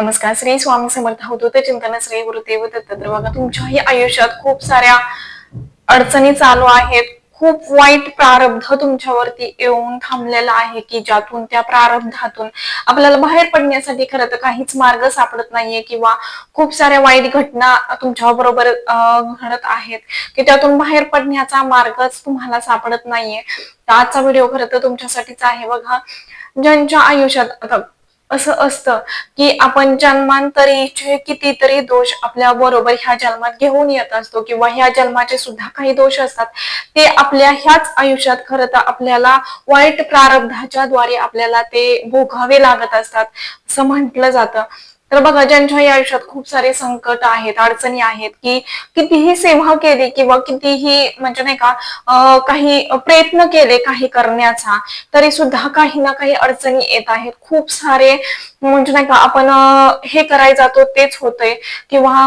नमस्कार. श्री स्वामी समर्थ होतो ते चिंतन श्री गुरुदेव दत्त तर बघा तुमच्याही आयुष्यात खूप साऱ्या अडचणी चालू आहेत. खूप वाईट प्रारब्ध तुमच्यावरती येऊन थांबलेला आहे की ज्यातून त्या प्रारब्धातून आपल्याला बाहेर पडण्यासाठी खरं तर काहीच मार्ग सापडत नाहीये किंवा खूप साऱ्या वाईट घटना तुमच्या बरोबर घडत आहेत की त्यातून बाहेर पडण्याचा मार्गच तुम्हाला सापडत नाहीये. तर आजचा व्हिडिओ खरं तर तुमच्यासाठीच आहे. बघा ज्यांच्या आयुष्यात आता असं असतं की आपण जन्मांतरीचे कितीतरी दोष आपल्या बरोबर ह्या जन्मात घेऊन येत असतो किंवा ह्या जन्माचे सुद्धा काही दोष असतात. ते आपल्या ह्याच आयुष्यात खरं तर आपल्याला वाईट प्रारब्धाच्या द्वारे आपल्याला ते भोगावे लागत असतात असं म्हटलं जातं. तर बघा ज्यांच्याही आयुष्यात खूप सारे संकट आहेत अडचणी आहेत की कितीही सेवा केली किंवा कितीही म्हणजे नाही का काही प्रयत्न केले काही करण्याचा तरी सुद्धा काही ना काही अडचणी येत आहेत. खूप सारे म्हणजे नाही का आपण हे करायला जातो तेच होतंय. किंवा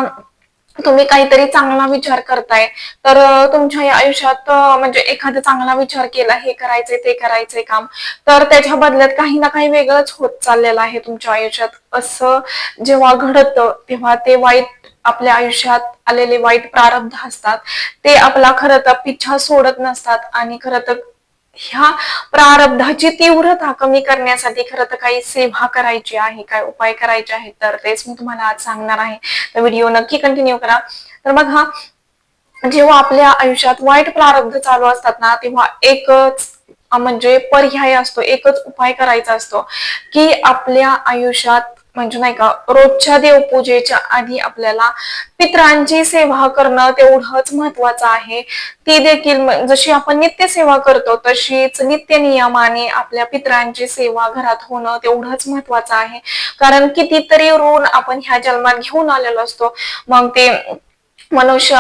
तुम्ही काहीतरी चांगला विचार करताय तर तुमच्या या आयुष्यात म्हणजे एखादा चांगला विचार केला हे करायचंय ते करायचंय काम तर त्याच्या बदल्यात काही ना काही वेगळंच होत चाललेलं आहे तुमच्या आयुष्यात. असं जेव्हा घडत तेव्हा ते वाईट आपल्या आयुष्यात आलेले वाईट प्रारब्ध असतात. ते आपला खरं तर पिछा सोडत नसतात आणि खरं तर ह्या प्रारब्धाची तीव्रता कमी करण्यासाठी खरं तर काही सेवा करायची आहे काय उपाय करायचे आहेत तर तेच मी तुम्हाला आज सांगणार आहे. तर व्हिडिओ नक्की कंटिन्यू करा. तर बघा जेव्हा आपल्या आयुष्यात वाईट प्रारब्ध चालू असतात ना तेव्हा एकच म्हणजे पर्याय असतो एकच उपाय करायचा असतो की आपल्या आयुष्यात म्हणजे नाही का रोजच्या देवपूजेच्या आधी आपल्याला पित्रांची सेवा करणं तेवढंच महत्वाचं आहे. ती देखील जशी आपण नित्य सेवा करतो तशीच नित्य नियमाने आपल्या पित्रांची सेवा घरात होणं तेवढंच महत्वाचं आहे. कारण कितीतरी ऋण आपण ह्या जन्मात घेऊन आलेलो असतो. मग ते मनुष्य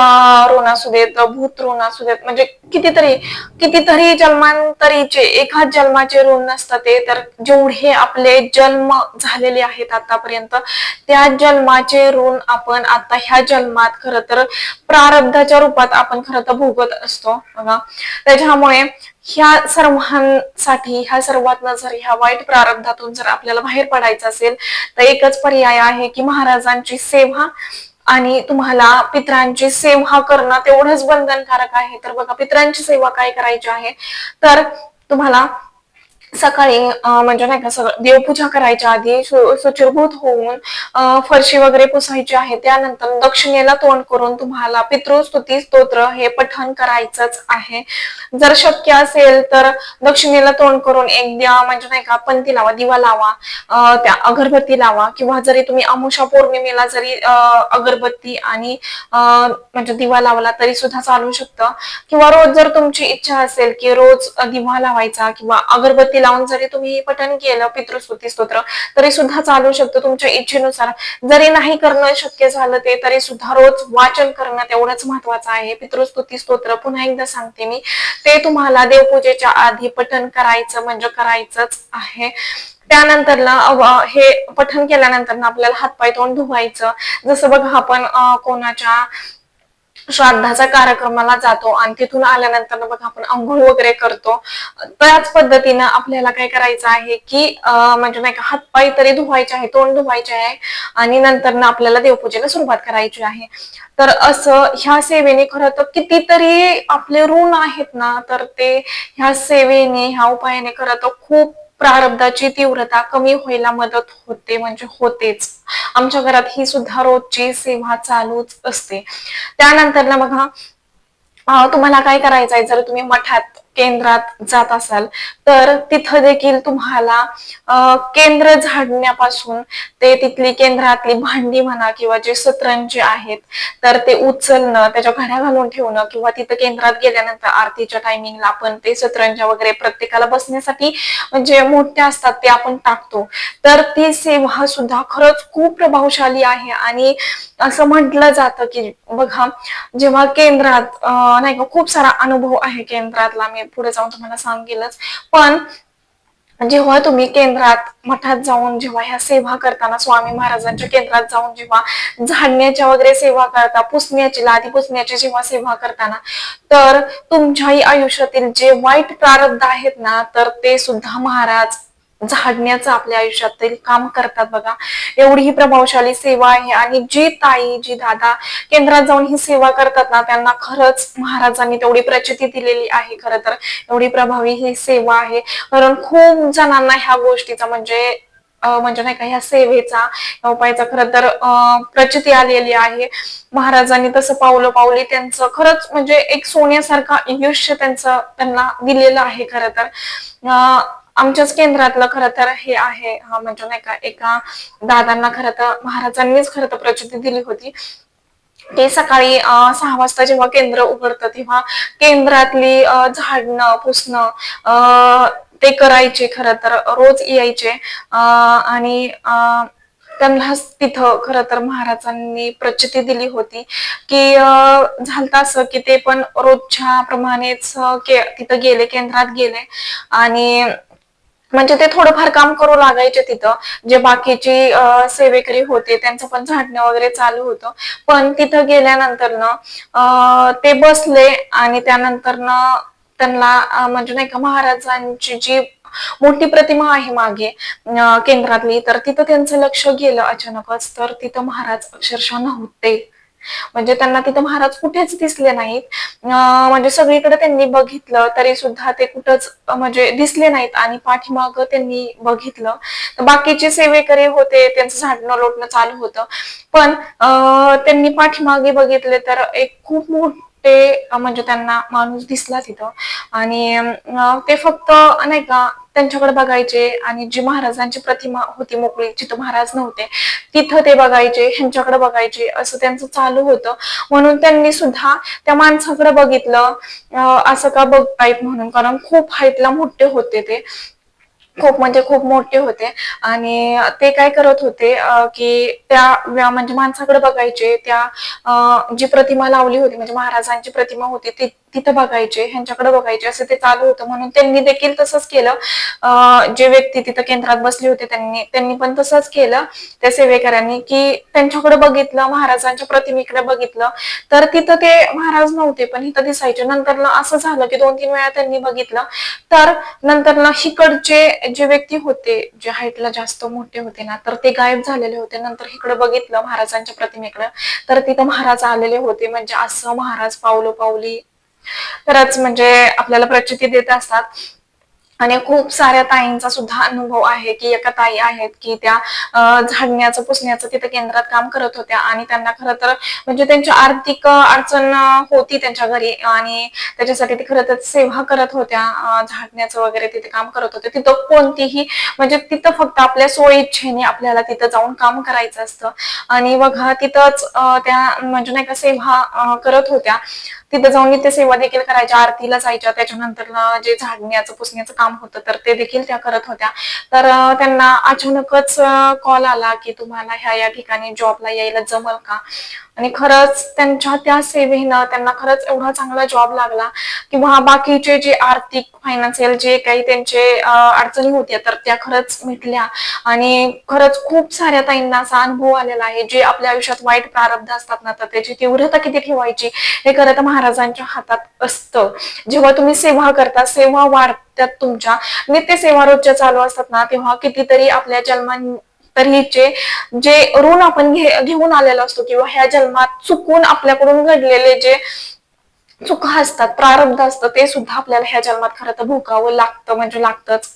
ऋण असू देत भूत ऋण असू देत म्हणजे कितीतरी कितीतरी जन्मांतरीचे एखाद जन्माचे ऋण नसतं ते. तर जेवढे आपले जन्म झालेले आहेत आतापर्यंत त्या जन्माचे ऋण आपण आता ह्या जन्मात खर तर प्रारब्धाच्या रूपात आपण खर तर भोगत असतो बघा. त्याच्यामुळे ह्या सर्वांसाठी ह्या सर्वात जर ह्या वाईट प्रारब्धातून जर आपल्याला बाहेर पडायचं असेल तर एकच पर्याय आहे की महाराजांची सेवा आणि तुम्हाला पित्रांची सेवा करणं तेवढंच बंधनकारक आहे. तर बघा पित्रांची सेवा काय करायची आहे? तर तुम्हाला सकाळी म्हणजे नाही का सगळं देवपूजा करायच्या आधी सुचिरभूत होऊन फरशी वगैरे पुसायची आहे. त्यानंतर दक्षिणेला तोंड करून तुम्हाला पितृस्तुती स्तोत्र हे पठण करायचंच आहे. जर शक्य असेल तर दक्षिणेला तोंड करून एक द्या म्हणजे नाही का पंथी लावा दिवा लावा त्या अगरबत्ती लावा. किंवा जरी तुम्ही अमुषा पौर्णिमेला जरी अगरबत्ती आणि म्हणजे दिवा लावला तरी सुद्धा चालू शकतं. किंवा रोज जर तुमची इच्छा असेल की रोज दिवा लावायचा किंवा अगरबत्ती लावून जरी तुम्ही पठण केलं पितृस्तुती स्तोत्र तरी सुद्धा चालू शकतो तुमच्या इच्छेनुसार. जरी नाही करणं शक्य झालं ते तरी सुद्धा रोज वाचन करणं तेवढंच महत्वाचं आहे. पितृस्तुती स्तोत्र पुन्हा एकदा सांगते मी. ते तुम्हाला देवपूजेच्या आधी पठण करायचं म्हणजे करायचंच आहे. त्यानंतर ना हे पठण केल्यानंतर ना आपल्याला हातपाय तोंड धुवायचं. जसं बघा आपण कोणाच्या श्राद्धाच्या कार्यक्रमाला जातो आणि तिथून आल्यानंतर बघा आपण अंघोळ वगैरे करतो. त्याच पद्धतीनं आपल्याला काय करायचं आहे की म्हणजे नाही का हातपाय तरी धुवायचे आहे तोंड धुवायचे आहे आणि नंतर ना आपल्याला देवपूजेला सुरुवात करायची आहे. तर असं ह्या सेवेने खरं तर कितीतरी आपले ऋण आहेत ना तर ते ह्या सेवेने ह्या उपायाने खरं तर खूप प्रारब्धाची तीव्रता कमी व्हायला मदत होते म्हणजे होतेच. आमच्या घरात ही सुद्धा रोजची सेवा चालूच असते. त्यानंतर ना बघा तुम्हाला काय करायचं आहे जर तुम्ही मठात केंद्रात जात असाल तर तिथं देखील तुम्हाला केंद्र झाडण्यापासून ते तिथली केंद्रातली भांडी म्हणा किंवा जे सतरंजी आहेत तर ते उचलणं त्याच्या घड्या घालून ठेवणं किंवा तिथं केंद्रात गेल्यानंतर आरतीच्या टायमिंगला आपण ते सतरंजा वगैरे प्रत्येकाला बसण्यासाठी म्हणजे मोठ्या असतात ते आपण टाकतो. तर ती सेवा सुद्धा खरंच खूप प्रभावशाली आहे आणि असं म्हटलं जातं की बघा जेव्हा केंद्रात नाही का खूप सारा अनुभव आहे केंद्रातला मी पुढे जाऊन तुम्हाला सांगेलच. पण जेव्हा तुम्ही केंद्रात मठात जाऊन जेव्हा ह्या सेवा करताना स्वामी महाराजांच्या केंद्रात जाऊन जेव्हा झाडण्याच्या वगैरे सेवा करता पुसण्याची लादी पुसण्याची जेव्हा सेवा करताना तर तुमच्याही आयुष्यातील जे वाईट प्रारब्ध आहेत ना तर ते सुद्धा महाराज झाडण्याचं आपल्या आयुष्यातील काम करतात बघा. एवढी ही प्रभावशाली सेवा आहे आणि जी ताई जी दादा केंद्रात जाऊन ही सेवा करतात ना त्यांना खरंच महाराजांनी तेवढी प्रचिती दिलेली आहे खरं तर. एवढी प्रभावी ही सेवा आहे. कारण खूप जणांना ह्या गोष्टीचा म्हणजे म्हणजे नाही का ह्या सेवेचा या उपायाचा खरं तर प्रचिती आलेली आहे. महाराजांनी तसं पावलं पावली त्यांचं खरंच म्हणजे एक सोन्यासारखं आयुष्य त्यांचं त्यांना दिलेलं आहे खरं तर. आमच्याच केंद्रातलं खरं तर हे आहे हा म्हणजे नाही का एका दादांना खरं तर महाराजांनीच खरं तर प्रचिती दिली होती. ते सकाळी सहा वाजता जेव्हा केंद्र उघडतं तेव्हा केंद्रातली झाडणं पुसणं अं, ते करायचे खरं तर रोज यायचे. अं, आणि अं, त्यांना तिथं खरं तर महाराजांनी प्रचिती दिली होती की अं, झालं असं की ते पण रोजच्या प्रमाणेच के- तिथं गेले केंद्रात गेले. आणि म्हणजे ते थोडंफार काम करू लागायचे तिथं. जे बाकीची सेवेकरी होते त्यांचं पण झाडणं वगैरे चालू होतं. पण तिथं गेल्यानंतर ना ते बसले आणि त्यानंतर ना त्यांना म्हणजे नाही का महाराजांची जी मोठी प्रतिमा आहे मागे केंद्रातली तर तिथं त्यांचं लक्ष गेलं अचानकच. तर तिथं महाराज अक्षरशः नव्हते. म्हणजे त्यांना तिथं महाराज कुठेच दिसले नाहीत. म्हणजे सगळीकडे त्यांनी बघितलं तरी सुद्धा ते कुठंच म्हणजे दिसले नाहीत आणि पाठीमाग त्यांनी बघितलं. तर बाकीचे सेवेकरी होते त्यांचं झाडणं लोटणं चालू होतं. पण त्यांनी पाठीमागे बघितले तर एक खूप मोठे म्हणजे त्यांना माणूस दिसला तिथं. आणि ते फक्त नाही का त्यांच्याकडे बघायचे आणि जी महाराजांची प्रतिमा होती मोकळी जिथं महाराज नव्हते तिथं ते बघायचे ह्यांच्याकडे बघायचे असं त्यांचं चालू होतं. म्हणून त्यांनी सुद्धा त्या माणसाकडे बघितलं. असं का बघतायत म्हणून कारण खूप हाईटला मोठे होते ते. खूप म्हणजे खूप मोठे होते. आणि ते काय करत होते की त्या म्हणजे माणसाकडे बघायचे त्या जी प्रतिमा लावली होती म्हणजे महाराजांची प्रतिमा होती ती तिथं बघायचे ह्यांच्याकडे बघायचे असं ते चालू होतं. म्हणून त्यांनी देखील तसंच केलं. जे व्यक्ती तिथं केंद्रात बसली होती त्यांनी त्यांनी पण तसंच केलं. त्या सेवेकऱ्यांनी की त्यांच्याकडे बघितलं महाराजांच्या प्रतिमेकडे बघितलं. तर तिथं ते महाराज नव्हते पण इथं दिसायचे. नंतर असं झालं की दोन तीन वेळा त्यांनी बघितलं. तर नंतर ना हिकडचे जे व्यक्ती होते जे हाईटला जास्त मोठे होते ना तर ते गायब झालेले होते. नंतर इकडे बघितलं महाराजांच्या प्रतिमेकडे. तर तिथं महाराज आलेले होते. म्हणजे असं महाराज पावलो पावली तरच म्हणजे आपल्याला प्रचिती देत असतात. आणि खूप साऱ्या ताईंचा सुद्धा अनुभव आहे की एका ताई आहेत की त्या झाडण्याचं पुसण्याचं तिथं केंद्रात काम करत होत्या आणि त्यांना खरं तर म्हणजे त्यांची आर्थिक अडचण होती त्यांच्या घरी आणि त्याच्यासाठी ते खरं तर सेवा करत होत्या. झाडण्याचं वगैरे तिथे काम करत होते. तिथं कोणतीही म्हणजे तिथं फक्त आपल्या सोय इच्छेने आपल्याला तिथं जाऊन काम करायचं असतं. आणि बघा तिथंच त्या म्हणजे नाही का सेवा करत होत्या. तिथे जाऊन नित्य सेवा देखील करायच्या आरतीला जायच्या त्याच्यानंतर जे झाडण्याचं पुसण्याचं काम होतं तर ते देखील त्या करत होत्या. तर त्यांना अचानकच कॉल आला की तुम्हाला ह्या या ठिकाणी जॉबला यायला जमल का? आणि खरंच त्यांच्या त्या सेवेनं त्यांना खरंच एवढा चांगला जॉब लागला किंवा बाकीचे जे आर्थिक फायनान्शियल जे काही त्यांचे अडचणी होत्या तर त्या खरंच मिटल्या. आणि खरंच खूप साऱ्या ताईंना असा अनुभव आलेला आहे जे आपल्या आयुष्यात वाईट प्रारब्ध असतात ना तर त्याची तीव्रता किती ठेवायची हे खरं तर महाराजांच्या हातात असतं. जेव्हा तुम्ही सेवा करता सेवा वाढतात तुमच्या. नित्य सेवा रोजच्या चालू असतात ना तेव्हा कितीतरी आपल्या तर हिचे जे ऋण आपण घे घेऊन आलेलो असतो किंवा ह्या जन्मात चुकून आपल्याकडून घडलेले जे चुका असतात प्रारब्ध असतं ते सुद्धा आपल्याला ह्या जन्मात खरं तर भोगावं लागतं म्हणजे लागतंच.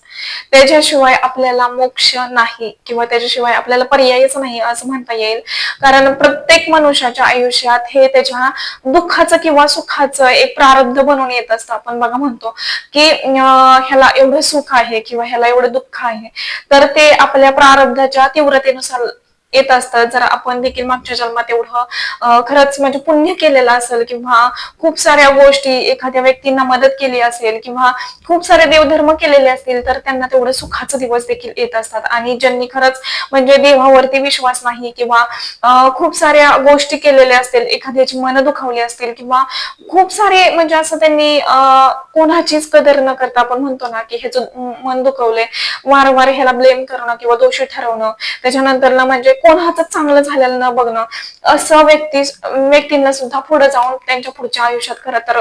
त्याच्याशिवाय आपल्याला मोक्ष नाही किंवा त्याच्याशिवाय आपल्याला पर्यायच नाही असं म्हणता येईल. कारण प्रत्येक मनुष्याच्या आयुष्यात हे त्याच्या दुःखाचं किंवा सुखाचं एक प्रारब्ध बनून येत असतं. आपण बघा म्हणतो की ह्याला एवढं सुख आहे किंवा ह्याला एवढं दुःख आहे तर ते आपल्या प्रारब्धाच्या तीव्रतेनुसार येत असतं जर आपण देखील मागच्या जन्मात एवढं खरंच म्हणजे पुण्य केलेलं असेल किंवा खूप साऱ्या गोष्टी एखाद्या व्यक्तींना मदत केली असेल किंवा खूप सारे देवधर्म केलेले असतील तर त्यांना तेवढं सुखाचे दिवस देखील येत असतात. आणि ज्यांनी खरंच म्हणजे देवावरती विश्वास नाही किंवा खूप साऱ्या गोष्टी केलेल्या असतील एखाद्याची मन दुखावली असतील किंवा खूप सारे म्हणजे असं त्यांनी अं, कोणाचीच कदर न करता आपण म्हणतो ना की ह्याचं मन दुखवलंय वारंवार ह्याला ब्लेम करणं किंवा दोषी ठरवणं त्याच्यानंतर ना म्हणजे कोण कोणाचं चांगलं झालेलं न बघणं असं व्यक्ती व्यक्तींना सुद्धा पुढे जाऊन त्यांच्या पुढच्या आयुष्यात खरं तर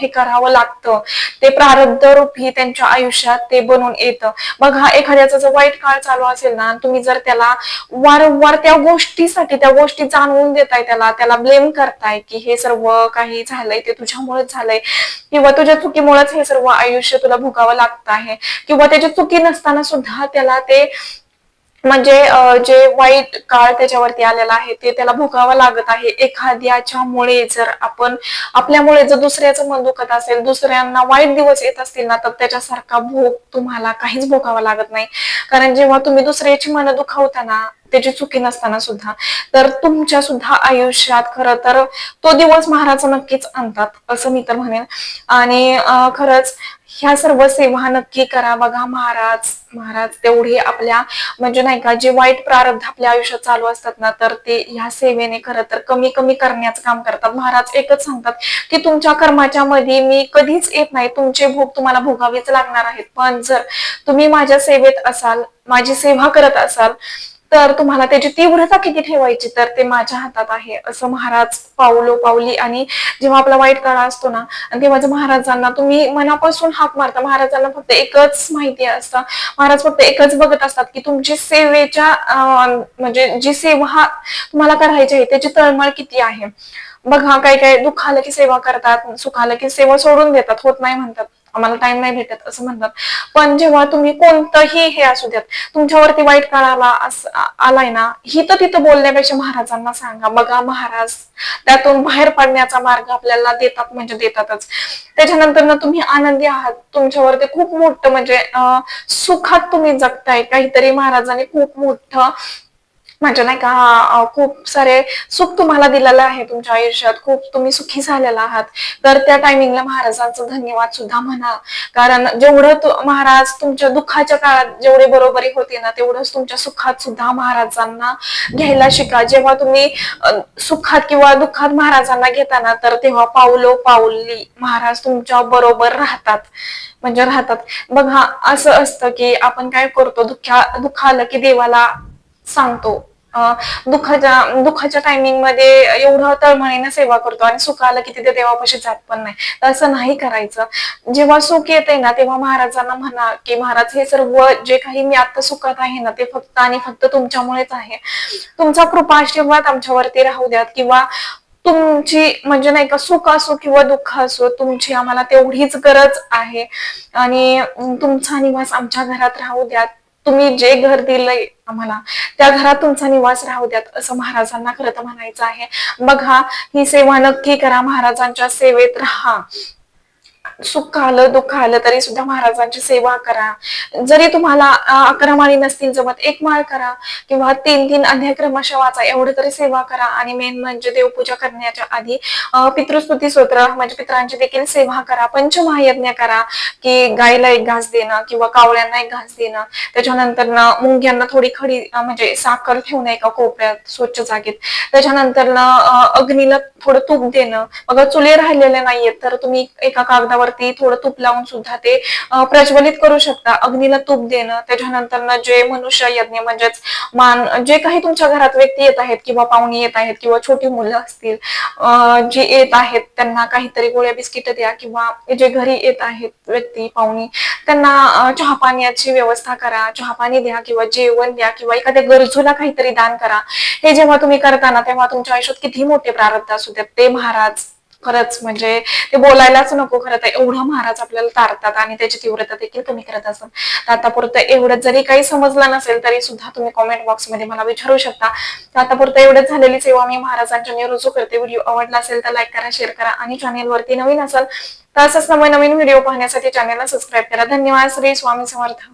हे करावं लागतं. ते प्रारब्ध रूपी त्यांच्या आयुष्यात ते बनून येतं. बघा एखाद्याचा जर वाईट काळ चालू असेल ना तुम्ही जर त्याला वारंवार त्या गोष्टीसाठी त्या गोष्टी जाणवून देताय त्याला त्याला ब्लेम करताय की हे सर्व काही झालंय ते तुझ्यामुळेच झालंय किंवा तुझ्या चुकीमुळेच हे सर्व आयुष्य तुला भोगावं लागत आहे किंवा त्याची चुकी नसताना सुद्धा त्याला ते म्हणजे जे वाईट काळ त्याच्यावरती आलेला आहे ते त्याला भोगावं लागत आहे. एखाद्याच्या मुळे जर आपण आपल्यामुळे जर दुसऱ्याचं मन दुखत असेल दुसऱ्यांना वाईट दिवस येत असतील ना तर त्याच्यासारखा भोग तुम्हाला काहीच भोगावा लागत नाही. कारण जेव्हा तुम्ही दुसऱ्याची मन दुखावता ना त्याची चुकी नसताना सुद्धा. तर तुमच्या सुद्धा आयुष्यात खरं तर तो दिवस महाराज नक्कीच आणतात असं मी तर म्हणेन. आणि खरंच ह्या सर्व सेवा नक्की करा बघा महाराज. महाराज तेवढे आपल्या म्हणजे नाही का जे वाईट प्रारब्ध आपल्या आयुष्यात चालू असतात ना तर ते ह्या सेवेने खरं तर कमी कमी करण्याचं काम करतात. महाराज एकच सांगतात की तुमच्या कर्माच्या मध्ये मी कधीच येत नाही. तुमचे भोग तुम्हाला भोगावेच लागणार आहेत. पण जर तुम्ही माझ्या सेवेत असाल माझी सेवा करत असाल तर तुम्हाला त्याची तीव्रता किती ठेवायची तर ते माझ्या हातात आहे असं महाराज पावलो पावली आणि जेव्हा आपला वाईट काळ असतो ना आणि तेव्हा महाराजांना तुम्ही मनापासून हाक मारता महाराजांना फक्त एकच माहिती असतं महाराज फक्त एकच बघत असतात की तुमची सेवेच्या म्हणजे जी सेवा तुम्हाला करायची आहे त्याची तळमळ किती आहे. बघा काय काय दुःख आलं की सेवा करतात सुख आलं की सेवा सोडून देतात होत नाही म्हणतात. आम्हाला टाइम नाही भेटत असं म्हणतात. पण जेव्हा तुम्ही कोणतंही हे असू द्यात तुमच्यावरती वाईट काळ आला आलाय ना ही तर तिथं बोलण्यापेक्षा महाराजांना सांगा. बघा महाराज त्यातून बाहेर पडण्याचा मार्ग आपल्याला देतात म्हणजे देतातच. त्याच्यानंतर ना तुम्ही आनंदी आहात. तुमच्यावरती खूप मोठं म्हणजे अं, सुखात तुम्ही जगताय. काहीतरी महाराजांनी खूप मोठं म्हणजे नाही का खूप सारे सुख तुम्हाला दिलेलं आहे तुमच्या आयुष्यात. खूप तुम्ही सुखी झालेला आहात. तर त्या टायमिंगला महाराजांचं धन्यवाद सुद्धा म्हणा. कारण जेवढं महाराज तुमच्या दुःखाच्या काळात जेवढे बरोबरी होते ना तेवढंच तुमच्या सुखात सुद्धा महाराजांना घ्यायला शिका. जेव्हा तुम्ही सुखात किंवा दुःखात महाराजांना घेताना तर तेव्हा पावलो पावली महाराज तुमच्या बरोबर राहतात. म्हणजे राहतात. बघा असं असतं की आपण काय करतो दुःखा दुःख आलं की देवाला सांगतो. दुःखाच्या दुःखाच्या टायमिंगमध्ये एवढं तळमळीने सेवा करतो आणि सुख आलं की तिथे देवापाशी जात पण नाही. तर असं नाही करायचं. जेव्हा सुख येते ना तेव्हा महाराजांना म्हणा की महाराज हे सर्व जे काही मी आता सुखात आहे ना ते फक्त आणि फक्त तुमच्यामुळेच आहे. तुमचा कृपा आशीर्वाद आमच्यावरती राहू द्यात किंवा तुमची म्हणजे नाही का सुख असो किंवा दुःख असो तुमची आम्हाला तेवढीच गरज आहे. आणि तुमचा निवास आमच्या घरात राहू द्यात. तुम्ही जे घर दिलंय आम्हाला त्या घरात तुमचा निवास राहू द्यात असं महाराजांना खरं तर म्हणायचं आहे. बघा ही सेवा नक्की करा महाराजांच्या सेवेत राहा. सुख आलं दुःख आलं तरी सुद्धा महाराजांची सेवा करा. जरी तुम्हाला अकरा माळी नसतील जमत एक माळ करा किंवा तीन तीन अध्याय क्रमशः वाचा एवढं तरी सेवा करा. आणि मेन म्हणजे देवपूजा करण्याच्या आधी पितृस्तुती स्तोत्र म्हणजे पितरांची देखील सेवा करा. पंचमहायज्ञ करा की गायला एक घास देणं किंवा कावळ्यांना एक घास देणं. त्याच्यानंतर ना मुंग्यांना थोडी खडी म्हणजे साखर ठेवणं एका कोपऱ्यात स्वच्छ जागेत. त्याच्यानंतर ना अग्नीला थोडं तूप देणं. मग चुले राहिलेले नाहीयेत तर तुम्ही एका कागदावर वरती थोडं तूप लावून सुद्धा ते प्रज्वलित करू शकता. अग्नीला तूप देणं त्याच्यानंतर ना जे मनुष्य यज्ञ म्हणजेच मान जे काही तुमच्या घरात व्यक्ती येत आहेत किंवा पाहुणे येत आहेत किंवा छोटी मुलं असतील जी जे येत आहेत त्यांना काहीतरी गोळ्या बिस्किट द्या किंवा जे घरी येत आहेत व्यक्ती पाहुणी त्यांना चहा पाण्याची व्यवस्था करा चहा पाणी द्या किंवा जेवण द्या किंवा एखाद्या गरजूला काहीतरी दान करा. हे जेव्हा तुम्ही करताना तेव्हा तुमच्या आयुष्यात किती मोठे प्रारब्ध असू द्यात? ते महाराज खरंच म्हणजे ते बोलायलाच नको खरं तर एवढं महाराज आपल्याला तारतात आणि त्याची तीव्रता देखील कमी करत असतात. तर आतापुरतं एवढं जरी काही समजलं नसेल तरी सुद्धा तुम्ही कॉमेंट बॉक्समध्ये मला विचारू शकता. तर आतापुरतं एवढंच झालेली सेवा मी महाराजांच्या मी रुजू करते. व्हिडिओ आवडला असेल तर लाईक करा शेअर करा आणि चॅनेलवरती नवीन असाल तर असंच नवीन नवीन व्हिडिओ पाहण्यासाठी चॅनेलला सबस्क्राईब करा. धन्यवाद. श्री स्वामी समर्थ.